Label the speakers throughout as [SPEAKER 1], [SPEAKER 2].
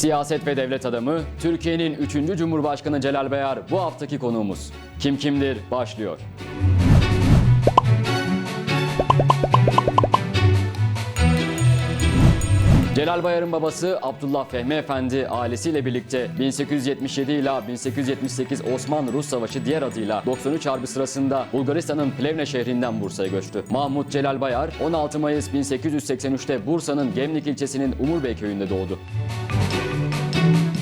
[SPEAKER 1] Siyaset ve devlet adamı, Türkiye'nin 3. Cumhurbaşkanı Celal Bayar bu haftaki konuğumuz. Kim kimdir başlıyor. Celal Bayar'ın babası Abdullah Fehmi Efendi ailesiyle birlikte 1877 ila 1878 Osmanlı-Rus Savaşı diğer adıyla 93 Harbi sırasında Bulgaristan'ın Plevne şehrinden Bursa'ya göçtü. Mahmut Celal Bayar 16 Mayıs 1883'te Bursa'nın Gemlik ilçesinin Umurbey köyünde doğdu.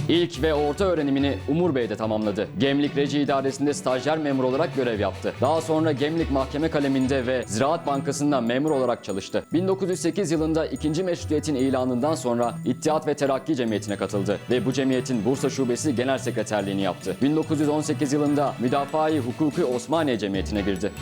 [SPEAKER 1] İlk ve orta öğrenimini Umur Bey'de tamamladı. Gemlik Reci İdaresi'nde stajyer memur olarak görev yaptı. Daha sonra Gemlik Mahkeme Kalemi'nde ve Ziraat Bankası'nda memur olarak çalıştı. 1908 yılında ikinci meşrutiyetin ilanından sonra İttihat ve Terakki Cemiyeti'ne katıldı ve bu cemiyetin Bursa Şubesi Genel Sekreterliğini yaptı. 1918 yılında Müdafaa-i Hukuki Osmaniye Cemiyeti'ne girdi.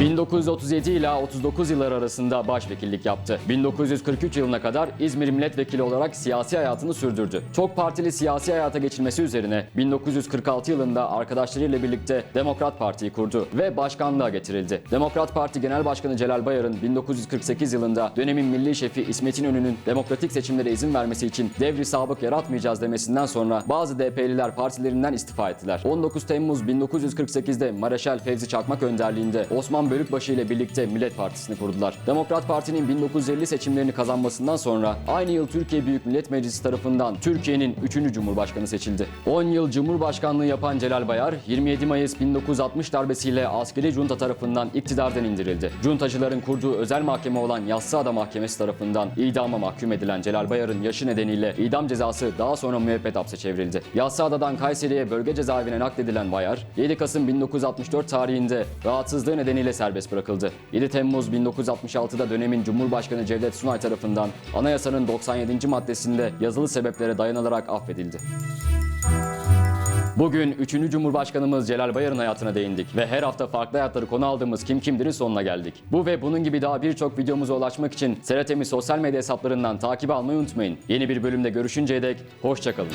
[SPEAKER 1] 1937 ila 39 yıllar arasında başvekillik yaptı. 1943 yılına kadar İzmir milletvekili olarak siyasi hayatını sürdürdü. Çok partili siyasi hayata geçilmesi üzerine 1946 yılında arkadaşlarıyla birlikte Demokrat Parti'yi kurdu ve başkanlığa getirildi. Demokrat Parti Genel Başkanı Celal Bayar'ın 1948 yılında dönemin milli şefi İsmet İnönü'nün demokratik seçimlere izin vermesi için devri sabık yaratmayacağız demesinden sonra bazı DP'liler partilerinden istifa ettiler. 19 Temmuz 1948'de Mareşal Fevzi Çakmak önderliğinde Osman Bölükbaşı ile birlikte Millet Partisi'ni kurdular. Demokrat Parti'nin 1950 seçimlerini kazanmasından sonra aynı yıl Türkiye Büyük Millet Meclisi tarafından Türkiye'nin 3. Cumhurbaşkanı seçildi. 10 yıl Cumhurbaşkanlığı yapan Celal Bayar 27 Mayıs 1960 darbesiyle askeri junta tarafından iktidardan indirildi. Juntacıların kurduğu özel mahkeme olan Yassıada Mahkemesi tarafından idama mahkum edilen Celal Bayar'ın yaşı nedeniyle idam cezası daha sonra müebbet hapse çevrildi. Yassıada'dan Kayseri'ye bölge cezaevine nakledilen Bayar 7 Kasım 1964 tarihinde rahatsızlığı nedeniyle serbest bırakıldı. 7 Temmuz 1966'da dönemin Cumhurbaşkanı Cevdet Sunay tarafından anayasanın 97. maddesinde yazılı sebeplere dayanılarak affedildi. Bugün 3. Cumhurbaşkanımız Celal Bayar'ın hayatına değindik ve her hafta farklı hayatları konu aldığımız Kim Kimdir'in sonuna geldik. Bu ve bunun gibi daha birçok videomuza ulaşmak için SRT'mi sosyal medya hesaplarından takip almayı unutmayın. Yeni bir bölümde görüşünceye dek hoşçakalın.